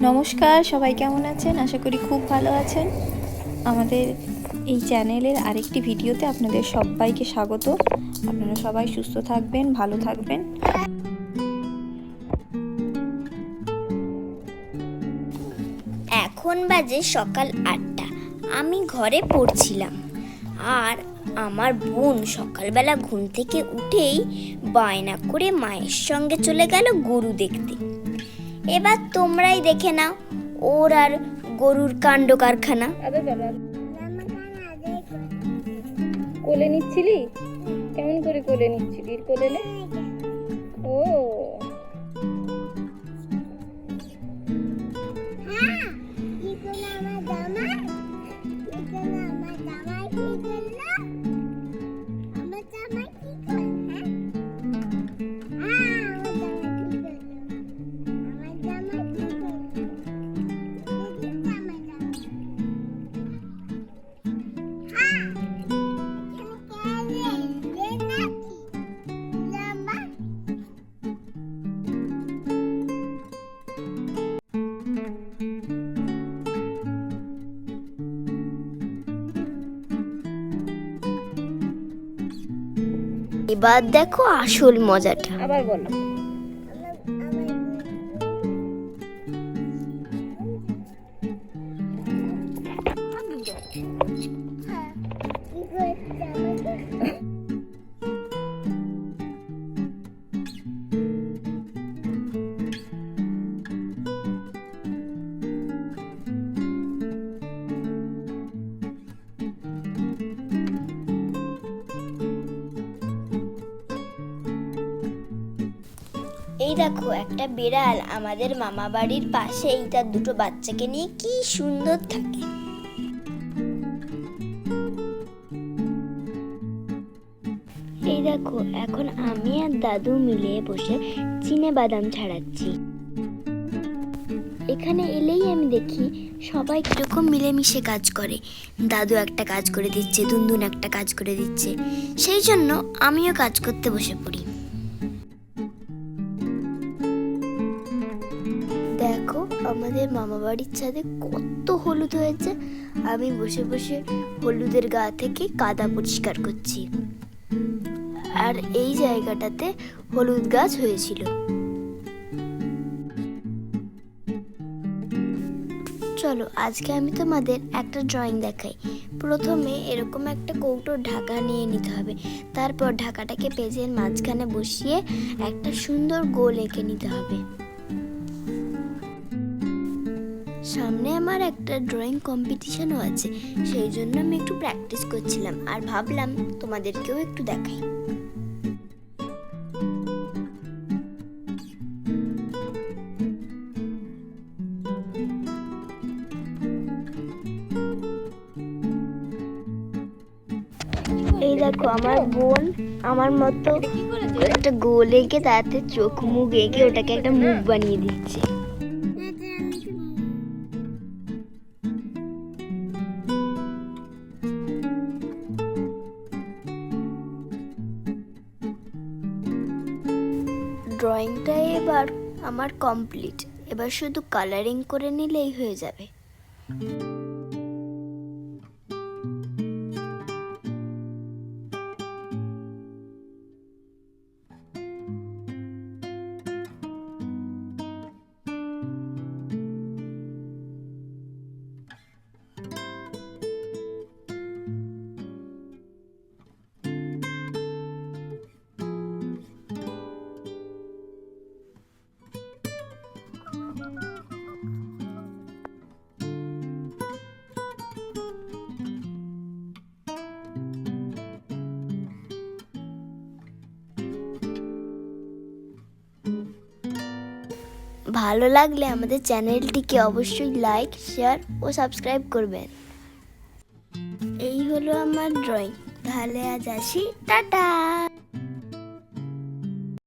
নমস্কার, সবাই কেমন আছেন? আশা করি খুব ভালো আছেন। আমাদের এই চ্যানেলের আরেকটি ভিডিওতে আপনাদের সবাইকে স্বাগত। আপনারা সবাই সুস্থ থাকবেন, ভালো থাকবেন। এখন বাজে সকাল আটটা। আমি ঘরে পড়ছিলাম। আর আমার বোন সকালবেলা ঘুম থেকে উঠেই বায়না করে মায়ের সঙ্গে চলে গেল গরু দেখতে। এবার তোমরাই দেখে নাও, ওর আর গরুর কাণ্ড কারখানা। কোলে নিচ্ছিলি? কেমন করে কোলে নিচ্ছিলি? কোলে নে। এবার দেখো আসল মজাটা। আবার বলো। এই দেখো, একটা বিড়াল আমাদের মামা বাড়ির পাশেই তার দুটো বাচ্চাকে নিয়ে কি সুন্দর থাকে। এই দেখো, এখন আমি আর দাদু মিলে বসে চিনে বাদাম ছাড়াচ্ছি। এখানে এলেই আমি দেখি সবাই কীরকম মিলেমিশে কাজ করে। দাদু একটা কাজ করে দিচ্ছে, দুনদুন একটা কাজ করে দিচ্ছে। সেই জন্য আমিও কাজ করতে বসে পড়ি। দেখো, আমাদের মামা বাড়ির ছাদে কত হলুদ হয়েছে। আমি বসে বসে হলুদের গা থেকে কাদা পরিষ্কার করছি। আর এই জায়গাটাতে হলুদ গাছ হয়েছিল। চলো, আজকে আমি তোমাদের একটা ড্রয়িং দেখাই। প্রথমে এরকম একটা কৌটোর ঢাকা নিয়ে নিতে হবে। তারপর ঢাকাটাকে পেজের মাঝখানে বসিয়ে একটা সুন্দর গোল এঁকে নিতে হবে। সামনে আমার একটা ড্রয়িং কম্পিটিশনও আছে সেই জন্য আমি একটু প্র্যাকটিস করছিলাম আর ভাবলাম তোমাদেরকেও একটু দেখাই। এই দেখো আমার বোন আমার মতো একটা গোল এঁকে তাতে চোখ মুখ এঁকে ওটাকে একটা মুখ বানিয়ে দিচ্ছে। ড্রয়িংটা এবার আমার কমপ্লিট। এবার শুধু কালারিং করে নিলেই হয়ে যাবে। ভালো লাগলে আমাদের চ্যানেলটিকে অবশ্যই লাইক শেয়ার ও সাবস্ক্রাইব করবেন। এই হলো আমার ড্রয়িং তাহলে আজ আসি। টাটা!